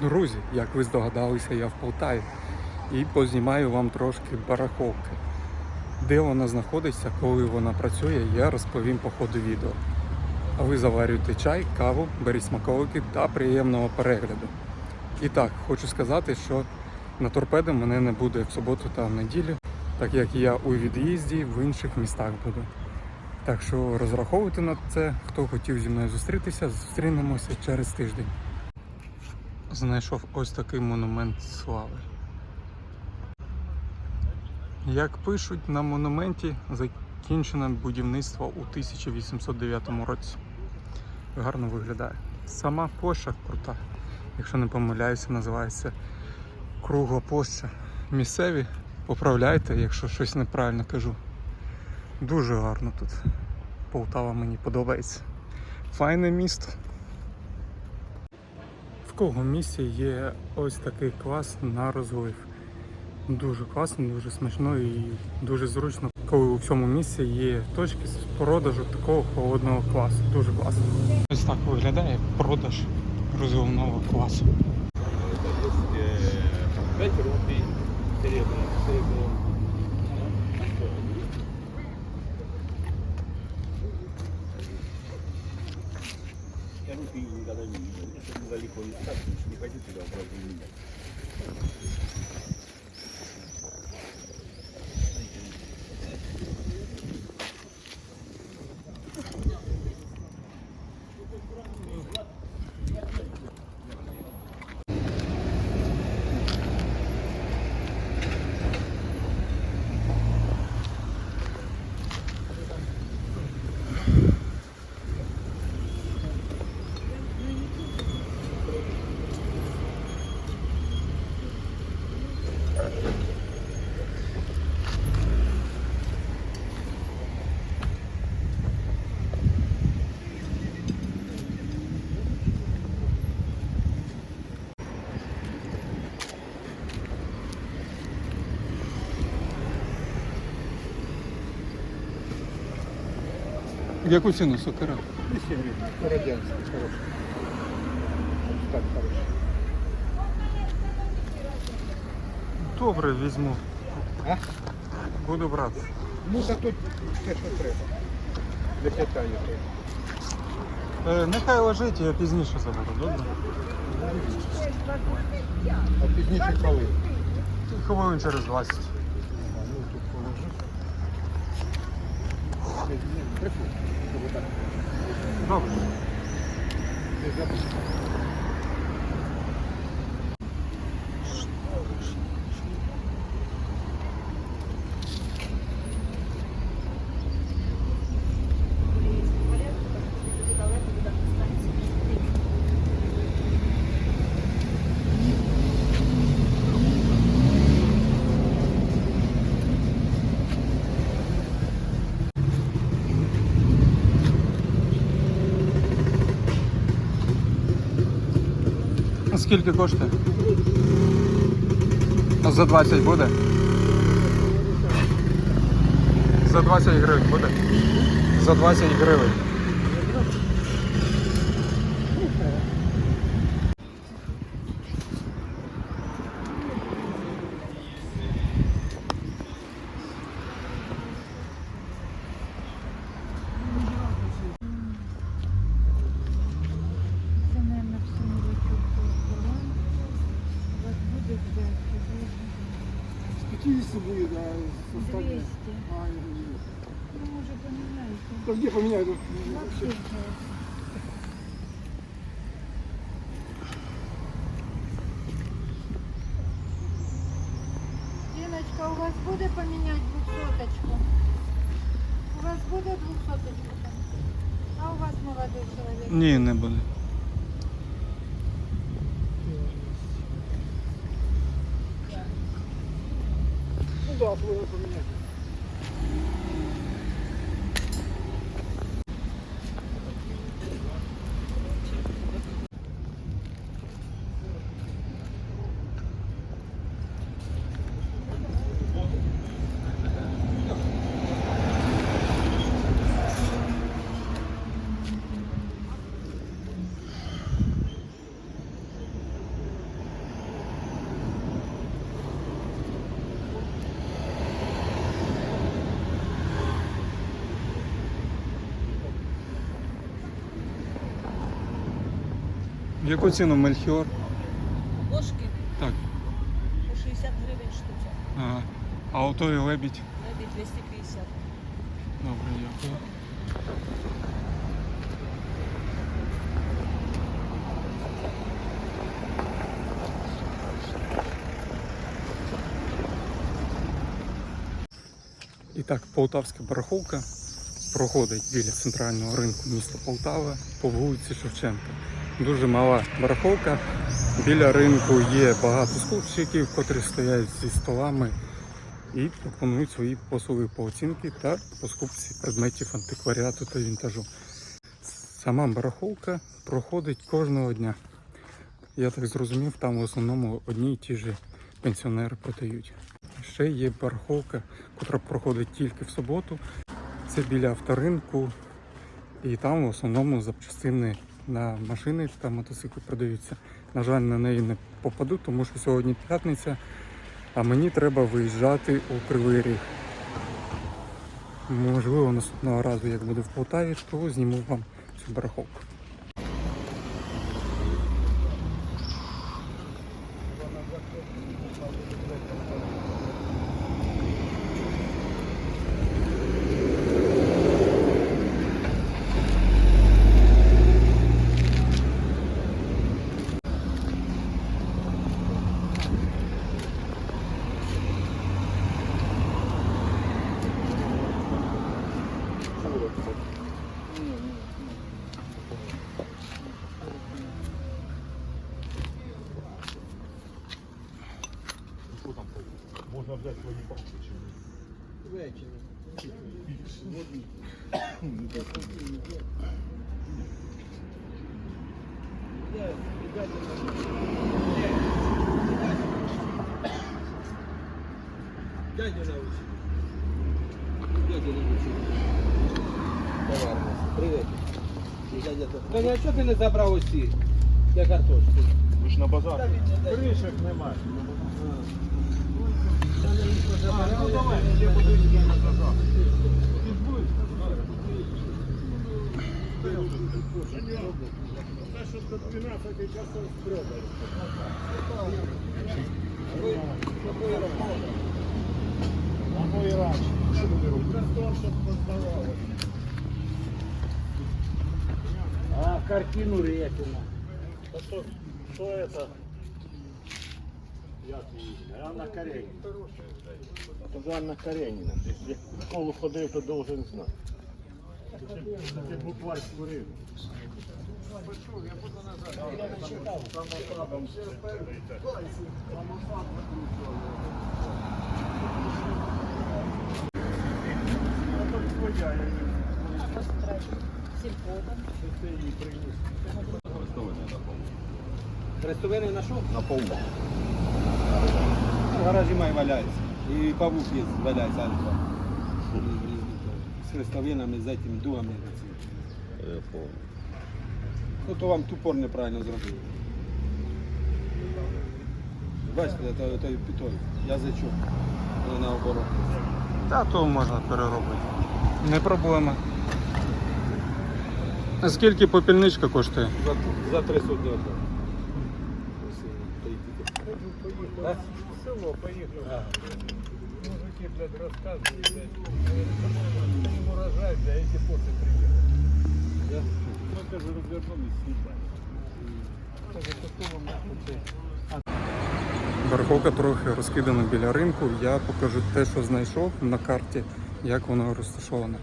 Друзі, як ви здогадалися, я в Полтаві і познімаю вам трошки бараховки. Де вона знаходиться, коли вона працює, я розповім по ходу відео. А ви заварюйте чай, каву, беріть смаколики та приємного перегляду. І так, хочу сказати, що на торпедо мене не буде в суботу та в неділю, так як я у від'їзді в інших містах буду. Так що розраховуйте на це, хто хотів зі мною зустрітися, зустрінемося через тиждень. Знайшов ось такий монумент слави. Як пишуть, на монументі закінчено будівництво у 1809 році. Гарно виглядає. Сама площа крута, якщо не помиляюся, називається Кругла площа. Місцеві поправляйте, якщо щось неправильно кажу. Дуже гарно тут. Полтава мені подобається. Файне місто. В кого місці є ось такий клас на розлив. Дуже класно, дуже смачно і дуже зручно, коли у всьому місці є точки з продажу такого холодного класу. Дуже класно. Ось так виглядає продаж розливного класу. Я рупий никогда не видел. Это недалеко не так, не ходите туда, возле меня. Яку ціну сокира? 200 гривен. Радянский, хороший. Так, хороший. Добре, візьму. А? Буду брати. Ну, та тут те, що треба. Для питання треба. Е, нехай лежить, я пізніше заберу, добре? А пізніше коли? Хвилин через 20. А, ну тут положи. Ні, Vamos. Скільки коштує? А за 20 буде? За 20 гривень буде? За 20 гривень. Це, наверное, всю мілочу баланс. У вас буде 5 50 будет, а составляет. 200. А, я не знаю. Ну, може, поміняйте. Да где поменяю? Вообще жесть. У вас буде поміняти двохсоточку? У вас буде двохсоточку там? А у вас молодий чоловік? Ні, не буде. Ну да, свой поменять. В яку ціну мельхіор? Ложки Так. по 60 гривень штука. Ага. А ото і лебідь. Лебідь 250. Добре, дякую. І так, полтавська барахолка проходить біля центрального ринку міста Полтава по вулиці Шевченка. Дуже мала барахолка. Біля ринку є багато скупщиків, котрі стоять зі столами і пропонують свої послуги по оцінки та по скупці предметів антикваріату та вінтажу. Сама барахолка проходить кожного дня. Я так зрозумів, там в основному одні й ті ж пенсіонери продають. Ще є барахолка, котра проходить тільки в суботу. Це біля авторинку, і там в основному запчастини на машини та мотоцикли продаються. На жаль, на неї не попаду, тому що сьогодні п'ятниця, а мені треба виїжджати у Кривий Ріг. Можливо, наступного разу, як буду в Полтаві, то зніму вам цю барахолку. Можна взяти свої бабки чи ні? Дядю научи. Дядю научи. Товарно. Привет. Дядя а чого ти не забрав усі? Я картошки. Ви ж на базар. Кришек немає. А, картину Репіна. А что, что это? Анна Каренина. Це Анна Каренина. Ти в школу ходив, то должен знати. Ти буквально створив. Хрестовини знайшов? На повну. В гаражі май валяється. І павук є, валяється альфа. З хрестовинами, з этим дугами. Ну то вам тупор неправильно зробили. Бачите, то, той питой, язичок, не наоборот. Та то можна переробити. Не проблема. А скільки попільничка коштує? За, за три сотні отдав. А? Село поїхав. Мужики, блядь, розказують, блядь. Не урожай, блядь, эти после приїхали. Я? Ну, кажу, розвернулись, съебать. Барахолка трохи розкидана біля ринку. Я покажу те, що знайшов на карті, як воно розташоване.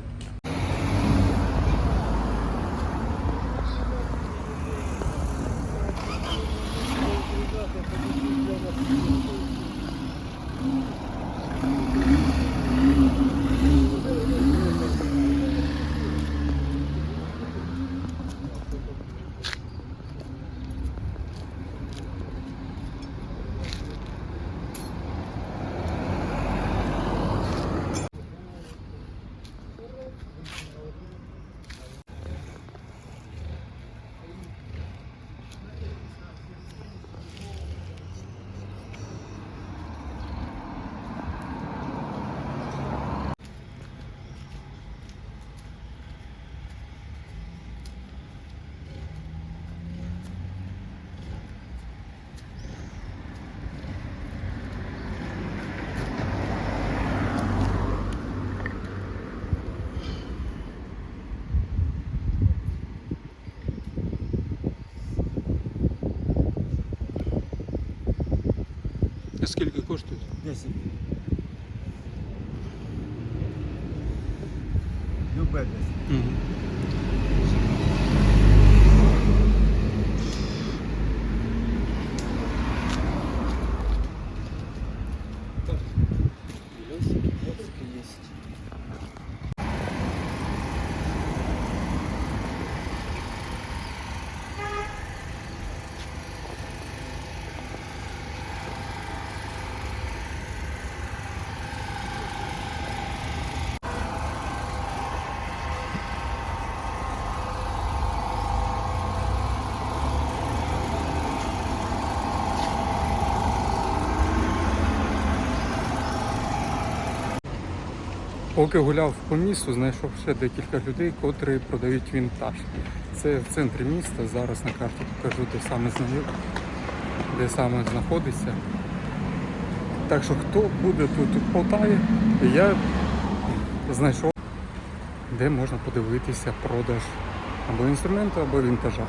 Скільки коштують? 10. Любе 10. Угу. Поки гуляв по місту, знайшов ще декілька людей, котрі продають вінтаж. Це в центрі міста. Зараз на карті покажу, де саме знаю, де саме знаходиться. Так що хто буде тут у Полтаві, я знайшов, де можна подивитися продаж або інструменту, або вінтажа.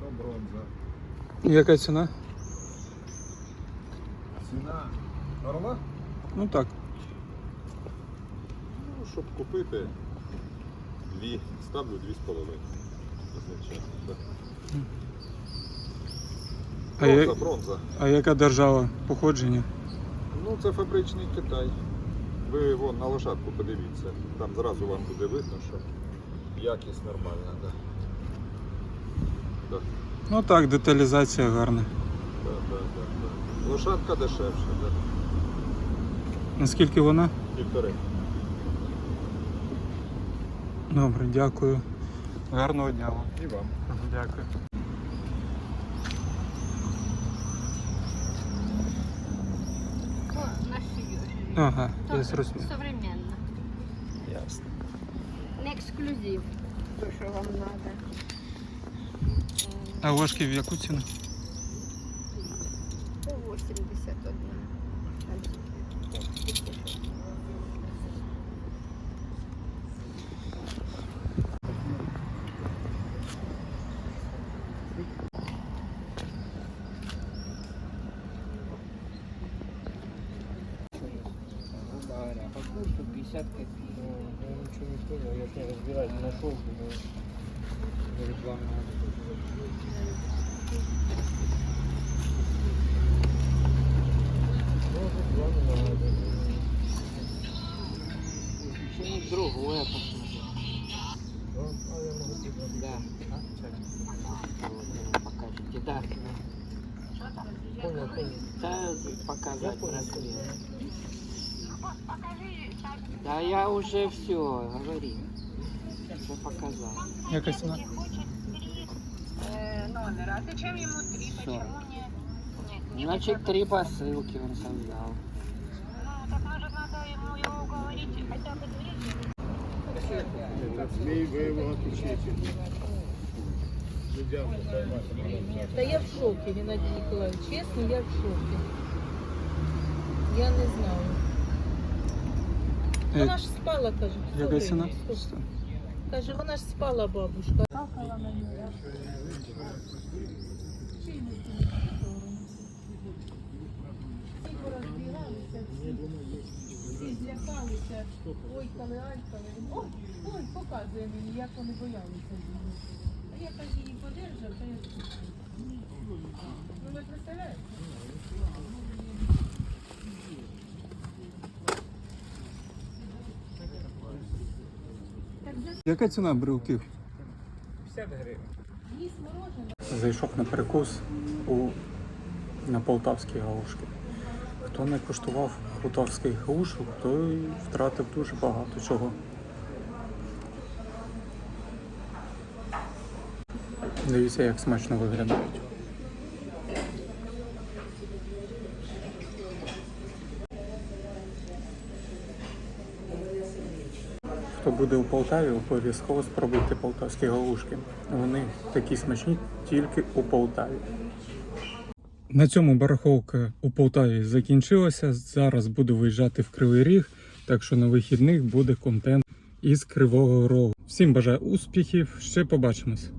То бронза. Яка ціна? Ціна орла? Ну так. Ну, щоб купити дві, ставлю дві з половиною. А, я- Бронза, бронза. а яка держава походження? Ну, це фабричний Китай. Ви вон на лошадку подивіться. Там зразу вам буде видно, що якість нормальна. Да. Да, Ну так, деталізація гарна. да, да, да, да. Лошадка дешевша, да. Наскільки вона? півтори. Добре, дякую. Гарного дня вам. І вам. Дякую. Ага, я зрозумів. Современно. Ясно. Не ексклюзив. То, що вам надо. А ложки в яку ціну? По 81. говоря, по курсу 50 копеек. я ничего не понял, я не разбираюсь, нашел, но рекламу другое Да. А? Вот, покажите. Да. Понял, понял. Показать размер. Да я уже все, говори. Уже показал. Я цена? Номер. А зачем ему три? Почему не? Нет, не Значит, три посылки он создал. Ну, так может надо ему его уговорить, хотя бы две. Змій воювати учитель. Людям Да я в шоке, Геннадий Николаевич. Честно, я в шоке. Я не знаю. Вона ж спала, все Яка ціна? Каже, вона ж спала, бабушка. Всі злякалися, ойкали, айкали. Ой, ой, показує мені, як вони боялися. А я кажу, її подержав, то я слухаю. Ну ви представляєте? Яка ціна брелків? 50 гривень. Зайшов на перекус у, на полтавські галушки. Хто не куштував полтавських галушок, той втратив дуже багато чого. Дивіться, як смачно виглядають. Хто буде у Полтаві, обов'язково спробуйте полтавські галушки. Вони такі смачні тільки у Полтаві. На цьому бараховка у Полтаві закінчилася. Зараз буду виїжджати в Кривий Ріг, так що на вихідних буде контент із Кривого Рогу. Всім бажаю успіхів, ще побачимось.